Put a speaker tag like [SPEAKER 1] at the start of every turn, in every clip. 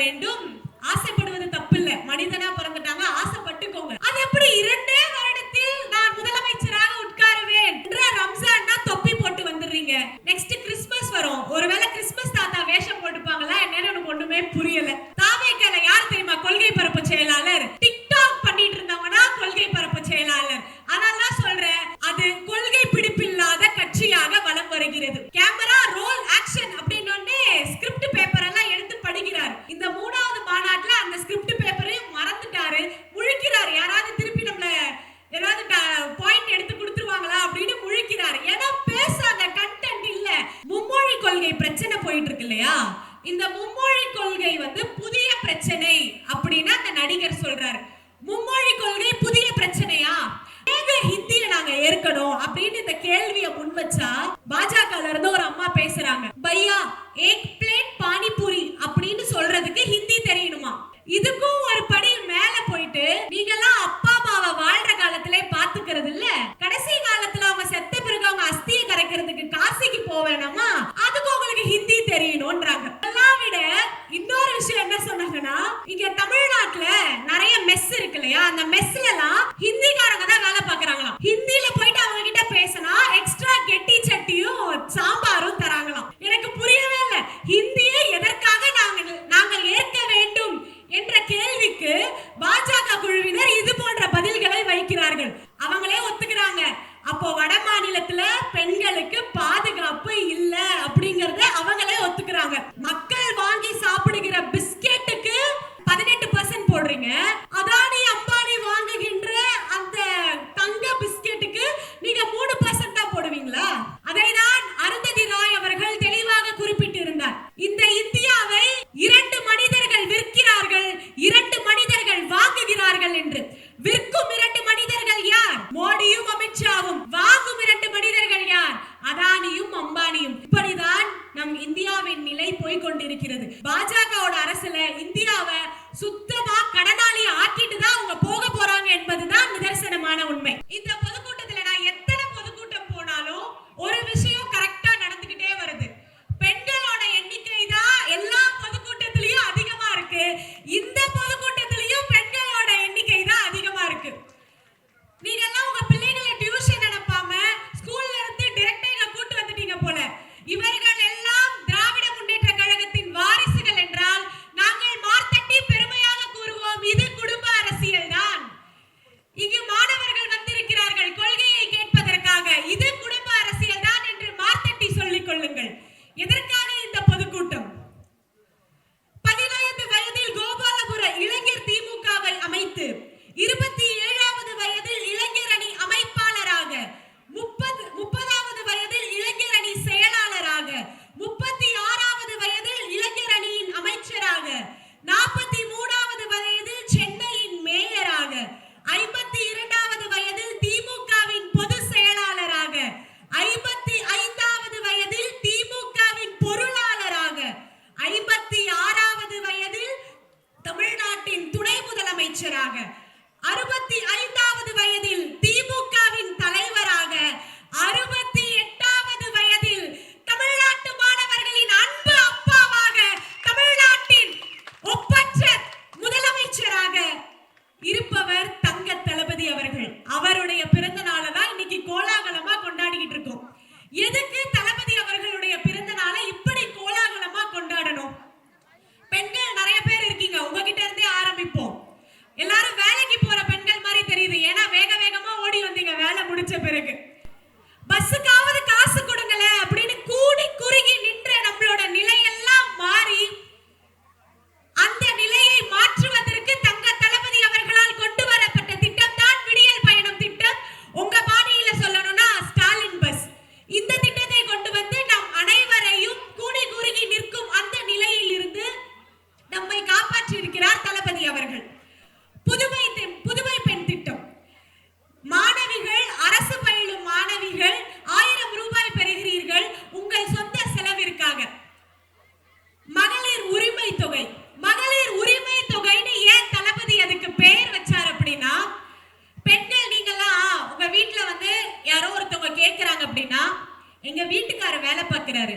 [SPEAKER 1] வேண்டும். இல்லையா இந்த மும்மொழி கொள்கை வந்து புதிய பிரச்சனை அப்படின்னு அந்த நடிகர் சொல்றாரு. மும்மொழி கொள்கை புதிய பிரச்சனையா? ஹிந்திய நாங்க ஏற்கணும் அப்படின்னு இந்த கேள்விய முன் வச்சா பாஜக இருந்து ஒரு அம்மா பேசுறாங்க. பையா ஏக் பிளேட் பானிபூரி அப்படின்னு சொல்றதுக்கு ஹிந்தி தெரியணுமா? இதுக்கும் ஒரு படி மேல போயிட்டு நீங்க எல்லாம் அப்பா வாழ்ற காலத்திலே பாத்துக்கிறது இல்ல கடைசி காலத்துல அவங்க செத்த பிறகு அவங்க அஸ்தியை கரைக்கிறதுக்கு காசிக்கு போவேனமா அதுக்கு உங்களுக்கு ஹிந்தி தெரியணும்ன்றாங்க. எல்லாம் விட இன்னொரு விஷயம் என்ன சொன்னாங்கன்னா இங்க தமிழ்நாட்டுல நிறைய மெஸ் இருக்கு இல்லையா? அந்த மெஸ்ல எல்லாம் ஹிந்திக்காரங்க தான் வேலை பாக்குறாங்களாம் ஹிந்தில போயிட்டு அவங்க கிட்ட பேசினா எக்ஸ்ட்ரா கெட்டி சட்டியும் சாம்பாரும் தராங்களாம். எனக்கு புரியவே இல்லை. ஹிந்தியை எதற்காக நாங்கள் நாங்கள் ஏற்க வேண்டும் என்ற கேள்விக்கு பாஜக குழுவினர் இது தொகை. மகளிர் உரிமை தொகைன்னு ஏன் தளபதி அதுக்கு பெயர் வச்சார் அப்படின்னா பெண்கள் நீங்களாம் உங்க வீட்டுல வந்து யாரோ ஒருத்தவங்க கேக்குறாங்க அப்படின்னா எங்க வீட்டுக்காரர் வேலை பார்க்கிறாரு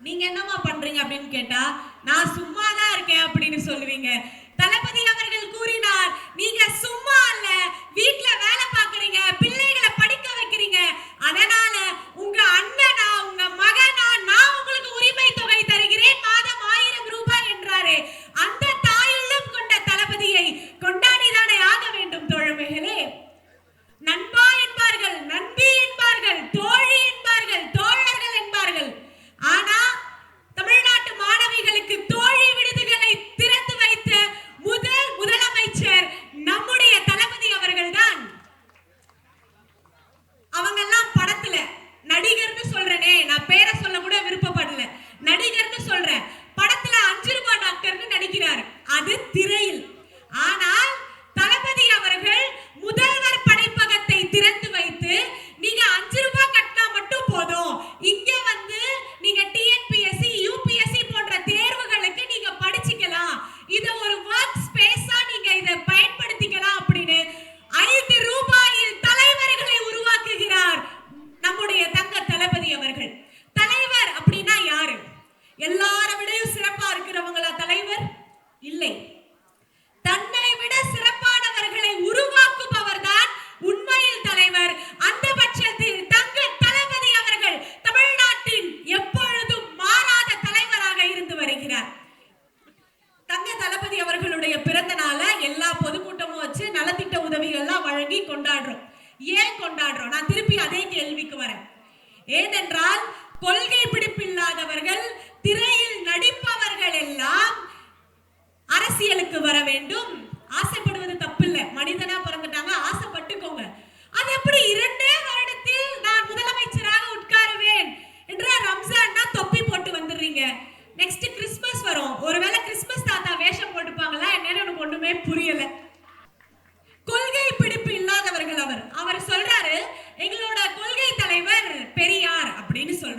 [SPEAKER 1] நீங்க என்னம்மா பண்றீங்க அப்படின்னு கேட்டா நான் சும்மா தான் இருக்கேன் அப்படின்னு சொல்லுவீங்க.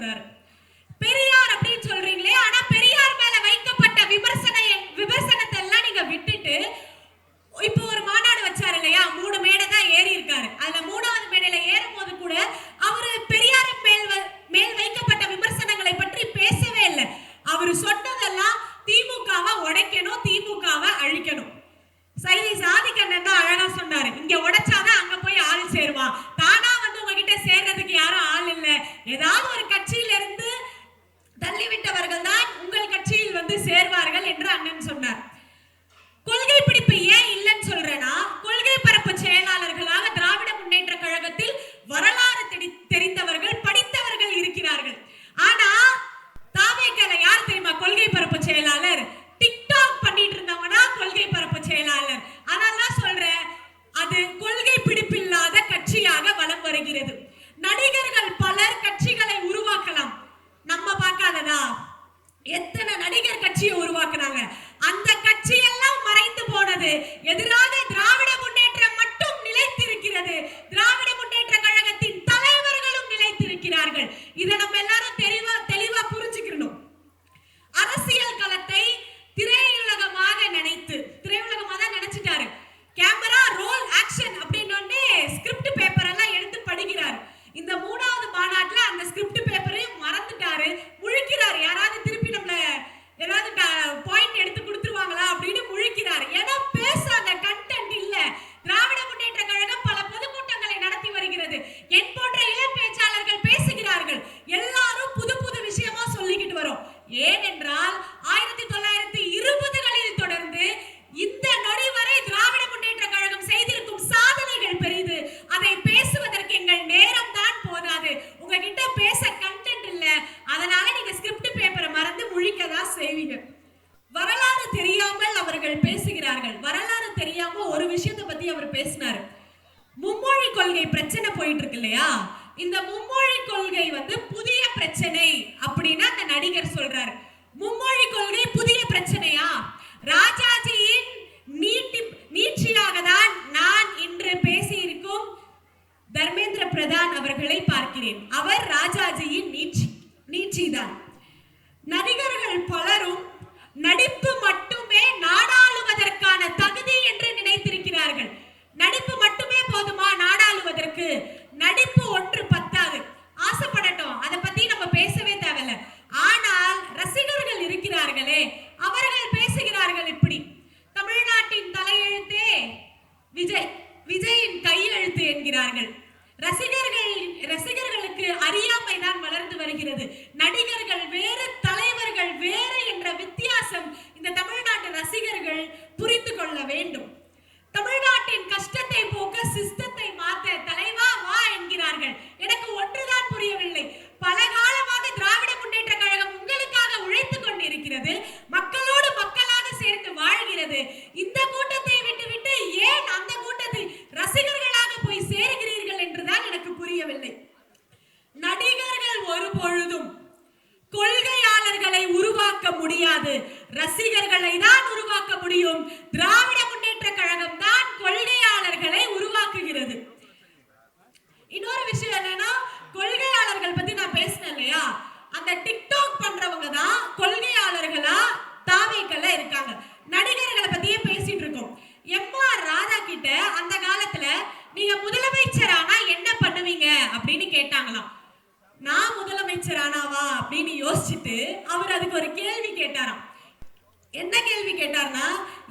[SPEAKER 1] பேசுறாரு பெரியார் அப்படின்னு சொல்றீங்களே ஆனா பெரியார் மேல வைக்கப்பட்ட விமர்சன விமர்சனத்தை எல்லாம் நீங்க விட்டுட்டு இப்போ ஒரு மாநாடு வச்சாரு இல்லையா? மூணு மேடை தான் ஏறி இருக்காரு. அதுல மூணாவது மேடையில ஏறும் போது கூட அவரு பெரியார் மேல் மேல் வைக்கப்பட்ட விமர்சனங்களை பற்றி பேசவே இல்லை. அவரு சொன்னதெல்லாம் திமுகவை உடைக்கணும் திமுகவை அழிக்கணும். சரி சாதிக்கண்ணன் தான் அழகா சொன்னாரு. இங்க உடைச்சாதான் அங்க போய் ஆள் சேருவான். தானா சேர்றதுக்கு யாரும் ஆள் இல்லை. ஏதாவது ஒரு கட்சியிலிருந்து தள்ளிவிட்டவர்கள் தான் உங்கள் கட்சியில் வந்து சேர்வார்கள் என்று அண்ணன் சொன்னார். கொள்கை பிடிப்பு ஏன் இல்லைன்னு சொல்றேன்னா கொள்கை பரப்பு செயலாளர்களாக திராவிட முன்னேற்ற கழகத்தில் வரலாறு தெரிந்தவர்கள் படித்தவர்கள் இருக்கிறார்கள். ஆனா தாவேக்கல யார் தெரியுமா அவர்களை பார்க்கிறேன். அவர் ராஜாஜியின் நீச்சி நீச்சிதான். நடிகர்கள் பலரும் நடிப்பு மட்டுமே நாடாளுவதற்கான தகுதி என்று நினைத்திருக்கிறார்கள். நடிப்பு மட்டுமே போதுமா நாடாளுவதற்கு? நடிப்பு ஒன்று பத்தாது. ஆசைப்படட்டும். அதை பத்தி நம்ம பேசவே தேவையில்ல. ஆனால் ரசிகர்கள் இருக்கிறார்களே அவர்கள் பேசுகிறார்கள் இப்படி. தமிழ்நாட்டின் தலையெழுத்தே விஜய் விஜயின் கையெழுத்து என்கிறார்கள். ரசிகர்கள் ரசிகர்களுக்கு அறியாமை தான் வளர்ந்து வருகிறது. நடிகர்கள் வேறு தலைவர்கள் வேறு என்ற வித்தியாசம் இந்த தமிழ்நாட்டு ரசிகர்கள் புரிந்து கொள்ள வேண்டும். தமிழ்நாட்டின் கஷ்டத்தை போக்க சிஸ்டத்தை மாத்த தலைவா வா என்கிறார்கள். எனக்கு யோசிச்சுட்டு அவர் அதுக்கு ஒரு கேள்வி கேட்டாராம். என்ன கேள்வி கேட்டார்னா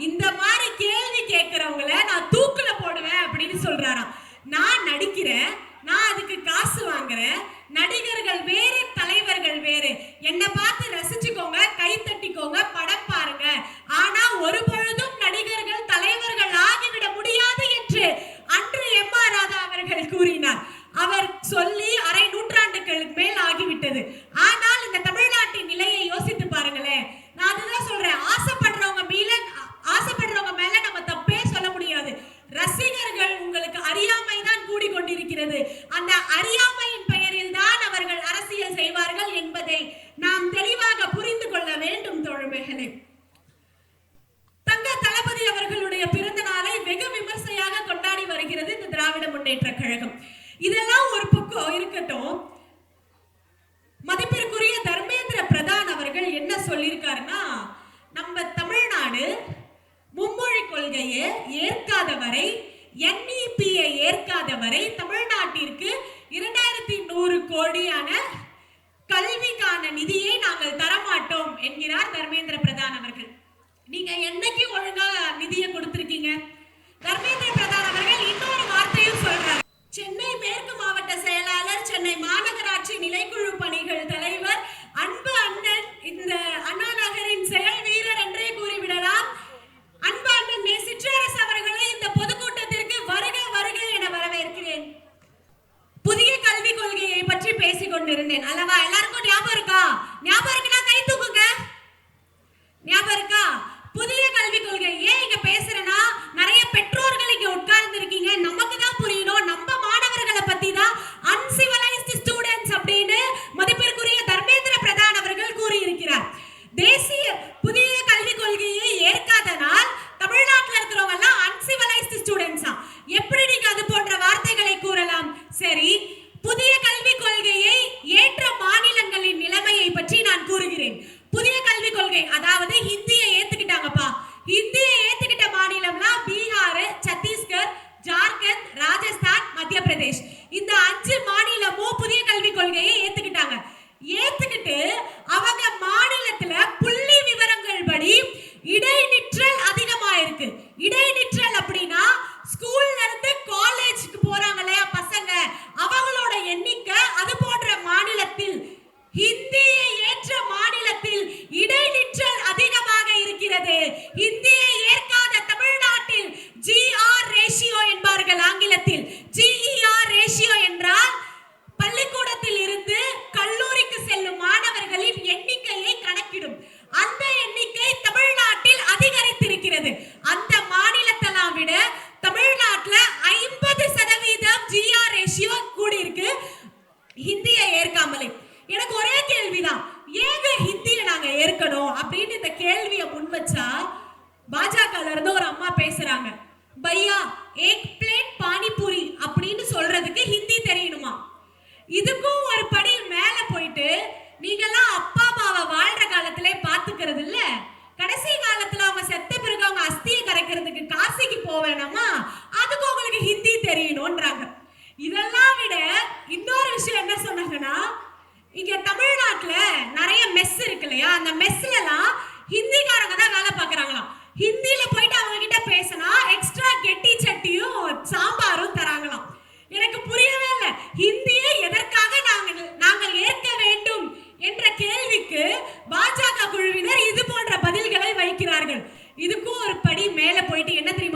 [SPEAKER 1] இந்த மாதிரி கேள்வி கேட்கறவங்கள நான் தூக்குல போடுவேன் அப்படின்னு சொல்றாராம். நான் நடிக்கிறேன் நான் அதுக்கு காசு வாங்குறேன் நடிகர்கள் வேறு தலைவர்கள் வேறு. என்னை பார்த்து ரசிச்சுக்கோங்க கை தட்டிக்கோங்க படம் பாருங்க. ஆனா ஒரு பொழுதும் நடிகர்கள் தலைவர்கள் ஆகிவிட முடியாது என்று அன்று எம் ஆர் ராதா அவர்கள் கூறினார். அவர் சொல்லி அரை நூற்றாண்டுகளுக்கு மேல் ஆகிவிட்டது. ஆனால் இந்த தமிழ்நாட்டின் நிலையை யோசித்து பாருங்களேன். நான் அதுதான் சொல்றேன். ஆசைப்படுறவங்க மேல ஆசைப்படுறவங்க மேல நம்ம தப்பே சொல்ல முடியாது. ரசிகர்கள் உங்களுக்கு அறியாமை தான் கூடிக்கொண்டிருக்கிறது. அந்த அறியாமையின் பெயரில் தான் அவர்கள் அரசியல் செய்வார்கள் என்பதை நாம் தெளிவாக புரிந்து கொள்ள வேண்டும் தோழமைகளே தங்க தளபதி அவர்களுடைய பிறந்த நாளை வெகு விமர்சையாக கொண்டாடி வருகிறது இந்த திராவிட முன்னேற்ற கழகம். இதெல்லாம் ஒரு பக்கம் இருக்கட்டும். மதிப்பிற்குரிய தர்மேந்திர பிரதான் அவர்கள் என்ன சொல்லியிருக்காருன்னா நம்ம தமிழ்நாடு மும்மொழி கொள்கையை ஏற்காத வரை என்இபியை ஏற்காத வரை தமிழ்நாட்டிற்கு இரண்டாயிரத்தி நூறு கோடியான கல்விக்கான நிதியை நாங்கள் தரமாட்டோம் என்கிறார் தர்மேந்திர பிரதான் அவர்கள். நீங்க என்னைக்கு ஒழுங்கா நிதியை கொடுத்திருக்கீங்க? தர்மேந்திர பிரதான் அவர்கள் இன்னொரு வார்த்தையும் சொல்றாரு. சென்னை மேற்கு மாவட்ட செயலாளர் சென்னை மாநகராட்சி நிலைக்குழு பணிகள் தலைவர் அன்பு அண்ணன் இந்த அண்ணா நகரின் செயல் வீரர் என்றே கூறிவிடலாம். அன்பு அண்ணன் சிற்றரசு அவர்களை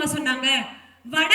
[SPEAKER 1] சொன்னாங்க. வட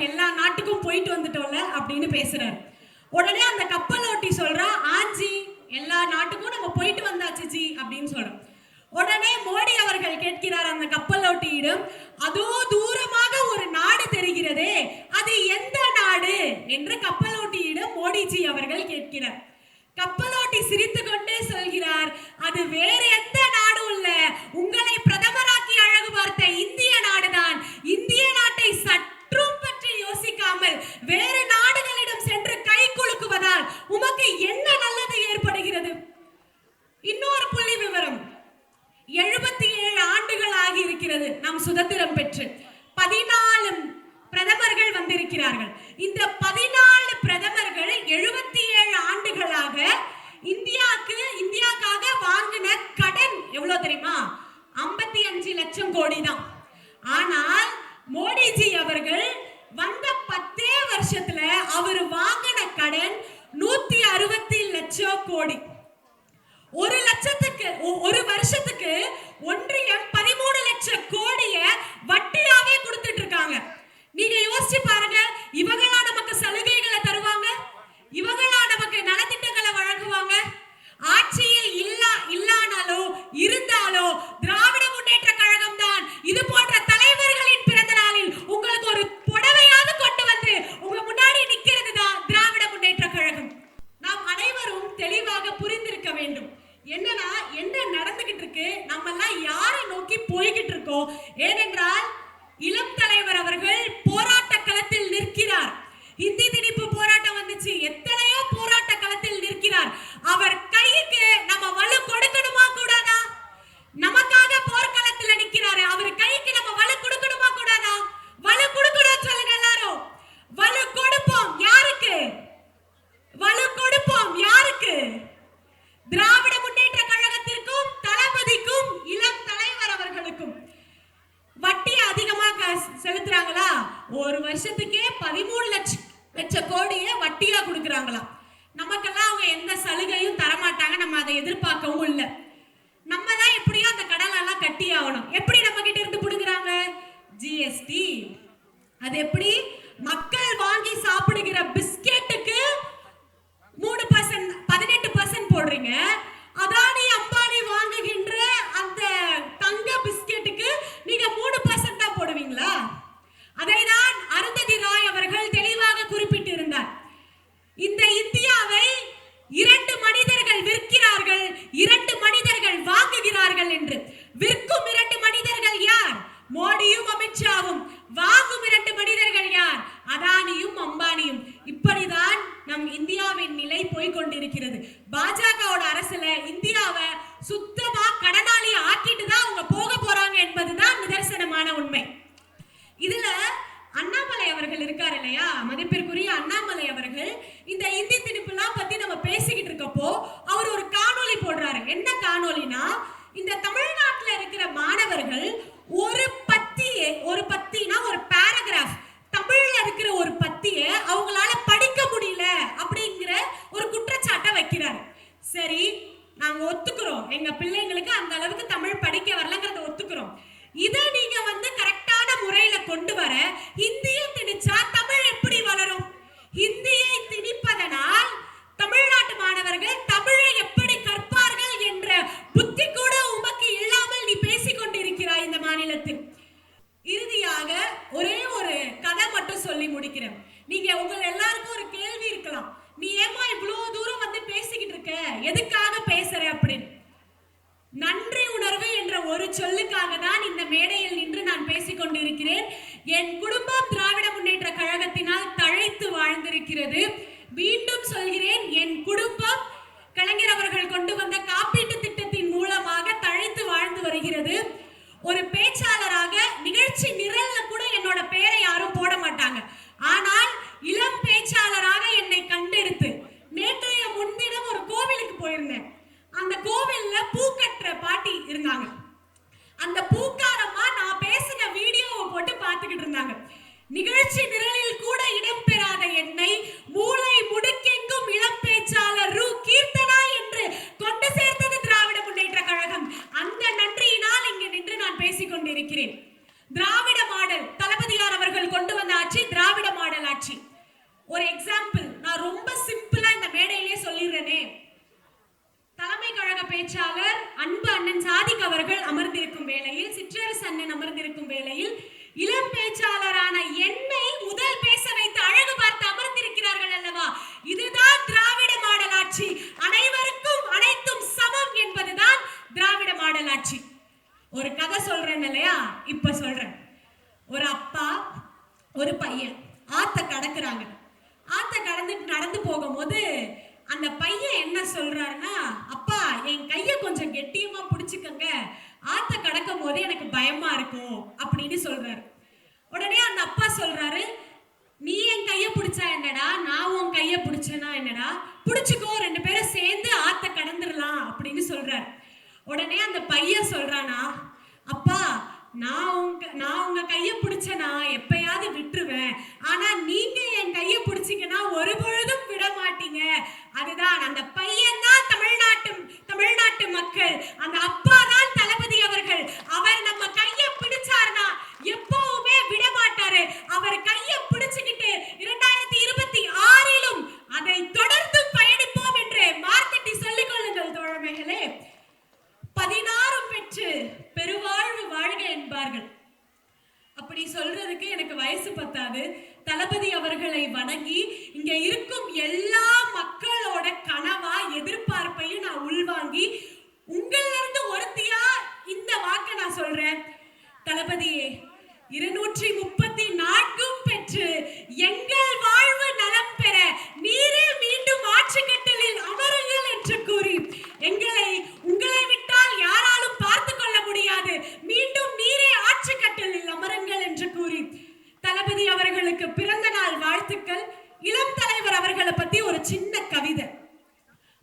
[SPEAKER 1] எல்லா நாட்டுக்கும் போயிட்டு வந்துட்டோம்ல அப்படின்னு பேசுறாரு. உடனே அந்த கப்பல் ஓட்டி சொல்றா ஆஞ்சி எல்லா நாட்டுக்கும் நம்ம போயிட்டு வந்தாச்சு ஜி அப்படின்னு சொல்றோம் உடனே மோடி அவர்கள் கேட்கிறார் அந்த கப்பலோட்டியிடம் அதோ தூரமாக ஒரு நாடு தெரிகிறதே அது எந்த நாடு? என்று கப்பலோட்டியிடம் மோடிஜி அவர்கள் கேட்கிறார். கப்பலோட்டி சிரித்து கொண்டே சொல்கிறார் அது வேற எந்த நாடும் இல்ல. உங்களை பிரதமராக்கி அழகு பார்த்த இந்த யோசிக்காமல் வேறு நாடுகளிடம் சென்று கை குலுக்குவதால் உமக்கு என்ன நல்லது ஏற்படுகிறது? இன்னொரு புள்ளி விவரம். எழுபத்தி ஏழு ஆண்டுகள் ஆகி இருக்கிறது நாம் சுதந்திரம் பெற்று. பதினாலு பிரதமர்கள் வந்திருக்கிறார்கள் இந்த பதினாலு பிரதமர்கள் எழுபத்தி ஏழு ஆண்டுகளாக இந்தியாவுக்கு இந்தியாக்காக வாங்கின கடன் எவ்வளவு தெரியுமா ஐம்பத்தி அஞ்சு லட்சம் கோடி தான் ஆனால் மோடிஜி அவர்கள் வந்த பத்தே வருஷத்துல அவர் வாங்கின கடன் நூத்தி அறுபத்தி லட்சம் கோடி ஒரு லட்சத்துக்கு ஒ- ஒரு வருஷத்துக்கு ஒன்றியம் பதிமூணு லட்சம் கோடிய வட்டியாவே கொடுத்துட்டு இருக்காங்க நீங்க யோசிச்சு பாருங்க இவங்களா நமக்கு சலுகைகளை தருவாங்க இவங்களா நமக்கு நலத்திட்டங்களை வழங்குவாங்க ஆட்சியில் இல்லா இல்லானாலோ இருந்தாலோ திராவிட முன்னேற்ற கழகம் தான் இது போன்ற தலைவர்களின் பிறந்த நாளில் உங்களுக்கு ஒரு புடவையாவது கொண்டு வந்து உங்க முன்னாடி நிக்கிறது தான் திராவிட முன்னேற்ற கழகம் நாம் அனைவரும் தெளிவாக புரிந்திருக்க வேண்டும். என்னன்னா என்ன நடந்துகிட்டு இருக்கு நம்ம எல்லாம் யாரை நோக்கி போய்கிட்டு இருக்கோம் ஏனென்றால் இளம் தலைவர் அவர்கள் அவங்க இல்லை. நம்ம தான் எப்படியோ அந்த கடலை எல்லாம் கட்டி ஆகணும். எப்படி நம்ம கிட்ட இருந்து புடுங்குறாங்க? ஜிஎஸ்டி அது எப்படி? மக்கள் வாங்கி சாப்பிடுகிற பிஸ்கெட்டுக்கு மூணு பர்சன்ட் பதினெட்டு பர்சன்ட் போடுறீங்க. அதானி அம்பானி வாங்குகின்ற அந்த தங்க பிஸ்கெட்டுக்கு நீங்க மூணு பர்சன்ட் தான் போடுவீங்களா? அதைதான் அருந்ததி ராய் அவர்கள் தெளிவாக குறிப்பிட்டிருந்தார். இந்த இந்தியாவை இரண்டு மனிதர்கள் விற்கிறார்கள் இரண்டு மனிதர்கள் வாங்குகிறார்கள் என்று. விற்கும் இரண்டு மனிதர்கள் யார்? மோடியும் அமித்ஷாவும். வாங்கும் இரண்டு மனிதர்கள் யார்? அதானியும் அம்பானியும். இப்படிதான் நம் இந்தியாவின் நிலை போய்கொண்டிருக்கிறது பாஜகவோட அரசுல இந்தியாவை சுத்தமா கடனாளி ஆக்கிட்டு தான் அவங்க போக போறாங்க. சொல்லி முடிக்கிறேன். நீங்க உங்க எல்லாருக்கும் ஒரு கேள்வி இருக்கலாம். நீ ஏமா இவ்வளவு தூரம் வந்து பேசிக்கிட்டு இருக்க? எதுக்காக பேசுற? அப்படின்னு. நன்றி உணர்வு என்ற ஒரு சொல்லுக்காக தான் இந்த மேடையில் நின்று நான் பேசிக் கொண்டிருக்கிறேன். என் குடும்பம் திராவிட முன்னேற்ற கழகத்தினால் தழைத்து வாழ்ந்திருக்கிறது. மீண்டும் சொல்கிறேன் என் குடும்பம் கலைஞர் அவர்கள் கொண்டு வந்த காப்பீட்டு திட்டத்தின் மூலமாக தழைத்து வாழ்ந்து வருகிறது. ஒரு பேச்சாளராக நிகழ்ச்சி நிரல்ல கூட என்னோட பெயரை யாரும் போட மாட்டாங்க. ஆனால் இளம் பேச்சாளராக என்னை கண்டெடுத்து நேற்றைய முன்தினம் ஒரு கோவிலுக்கு போயிருந்தேன். அந்த கோவில்ல பூ கட்டுற பாட்டி இருந்தாங்க. அந்த பூக்காரம்மா நான் பேசின வீடியோவை போட்டு பார்த்துக்கிட்டு இருந்தாங்க. நிகழ்ச்சி நிரலில் கூட இடம்பெறாத என்னை மூளை முடுக்கெங்கும் இளம் பேச்சாளர் ரு கீர்த்தனா என்று கொண்டு சேர்த்தது திராவிட முன்னேற்ற கழகம் அந்த நன்றியினால் இங்கு நின்று நான் பேசிக் கொண்டிருக்கிறேன் திராவிட மாடல் தளபதியார் அவர்கள் கொண்டு வந்த ஆட்சி திராவிட மாடல் ஆட்சி ஒரு எக்ஸாம்பிள் நான் ரொம்ப சிம்பிளா இந்த மேடையிலேயே சொல்லிடுறேனே தலைமை கழக பேச்சாளர் அன்பு அண்ணன் சாதிக் அவர்கள் அமர்ந்திருக்கும் வேளையில் சிற்றரசு அண்ணன் அமர்ந்திருக்கும் வேளையில் இளம் பேச்சாளரான என்னை முதல் பேச வைத்து அழகு பார்த்து அமர்ந்திருக்கிறார்கள் அல்லவா இதுதான் திராவிட மாடல் ஆட்சி அனைவருக்கும் அனைத்தும் சமம் என்பதுதான் திராவிட மாடல் ஆட்சி ஒரு கதை சொல்றேன் இல்லையா இப்ப சொல்றேன் ஒரு அப்பா ஒரு பையன் ஆத்த கடக்குறாங்க ஆத்த கடந்துட்டு நடந்து போகும்போது அந்த பையன் என்ன சொல்றாருன்னா அப்பா என் கைய கொஞ்சம் கெட்டியமா பிடிச்சுக்கங்க ஆத்த கடக்கும் போது எனக்கு பயமா இருக்கும் அப்படின்னு சொல்றாரு. உடனே அந்த அப்பா சொல்றாரு நீ என் கைய பிடிச்சா என்னடா? நான் உன் கைய பிடிச்சேனா என்னடா? பிடிச்சிக்கோ ரெண்டு பேரும் சேர்ந்து ஆத்த கடந்துடலாம் அப்படின்னு சொல்றாரு. உடனே அந்த பையன் சொல்றானா அப்பா நான் உங்க நான் உங்க கைய பிடிச்சனா? எப்பயாவது விட்டுருவேன். ஆனா நீங்க என் கைய பிடிச்சிங்கன்னா ஒரு பொழுதும் விட மாட்டீங்க. அதுதான் அந்த பையன் தான் தமிழ்நாட்டு தமிழ்நாட்டு மக்கள். அந்த அப்பா தான் தளபதி அவர்கள் அவர் நம்ம கைய பிடிச்சாருன்னா எப்பவுமே விட மாட்டாரு அவர் கைய பிடிச்சுக்கிட்டு இரண்டாயிரத்தி இருபத்தி ஆறிலும் அதை தொடர்ந்து பயணிப்போம் என்று மார்க்கெட்டி சொல்லிக் கொள்ளுங்கள் தோழமைகளே பதினாறும் பெற்று பெருவாழ்வு வாழ்க என்பார்கள். அப்படி சொல்றதுக்கு எனக்கு வயசு பத்தாது. தளபதி அவர்களை வணங்கி இங்க இருக்கும் எல்லா மக்களோட கனவா எதிர்பார்ப்பையும் நான் உள்வாங்கி உங்கள இருந்து ஒருத்தியா இந்த வாக்க நான் சொல்றேன். தளபதியே இருநூற்றி முப்பத்தி நான்கும் பெற்று எங்கள் வாழ்வு நலம் பெற நீரே மீண்டும் ஆட்சி கட்டலில் அமருங்கள் என்று கூறி எங்களை உங்களை விட்டால் யாராலும் பார்த்து கொள்ள முடியாது மீண்டும் நீரே ஆட்சி வாழ்த்துக்கள் என்று கூறி தளபதி அவர்களுக்கு பிறந்த நாள் வாழ்த்துக்கள். இளம் தலைவர் அவர்களை பத்தி ஒரு சின்ன கவிதை.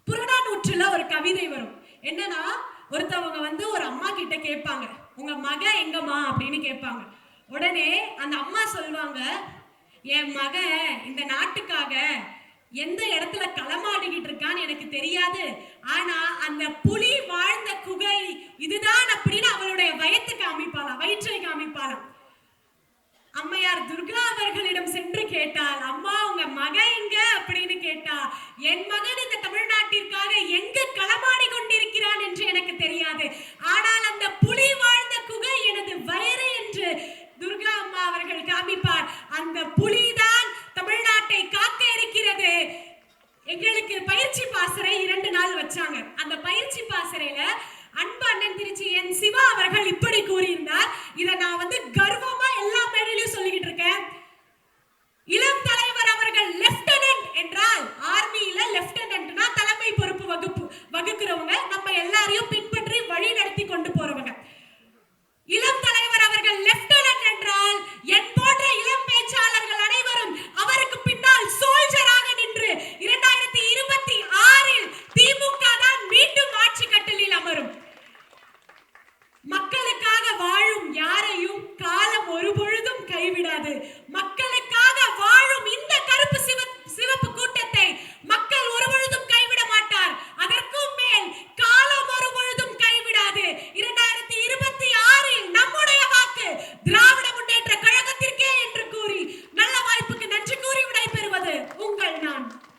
[SPEAKER 1] புறநானூற்றுல ஒரு கவிதை வரும். என்னன்னா ஒருத்தவங்க வந்து ஒரு அம்மா கிட்ட கேட்பாங்க. உங்க மக எங்கம்மா? அப்படின்னு கேட்பாங்க. உடனே அந்த அம்மா சொல்லுவாங்க என் மகன் இந்த நாட்டுக்காக எந்த இடத்துல களமாடிக்கிட்டு இருக்கான்னு எனக்கு தெரியாது. ஆனா அந்த புலி வாழ்ந்த குகை இதுதான் அப்படின்னு அவளுடைய வயத்துக்கு அமைப்பாளாம் வயிற்றை காமிப்பாளாம். அம்மையார் துர்கா அவர்களிடம் சென்று கேட்டால் அம்மா உங்க மகன் எங்க? அப்படின்னு கேட்டா என் மகன் இந்த தமிழ்நாட்டிற்காக எங்கு களமாடி கொண்டிருக்கிறான் என்று எனக்கு தெரியாது. ஆனால் அந்த புலி வாழ்ந்த குகை எனது வயிறு என்று துர்கா அம்மா அவர்கள் காமிப்பார். அந்த புலிதான் தமிழ்நாட்டை காக்க இருக்கிறது. எங்களுக்கு பயிற்சி பாசறை இரண்டு நாள் வச்சாங்க. அந்த பயிற்சி பாசறையில அன்பு அண்ணன் திருச்சி என் சிவா அவர்கள் இப்படி கூறியிருந்தார். இதை நான் வந்து கர்வமா எல்லா மேடையிலையும் சொல்லிக்கிட்டு இருக்கேன்.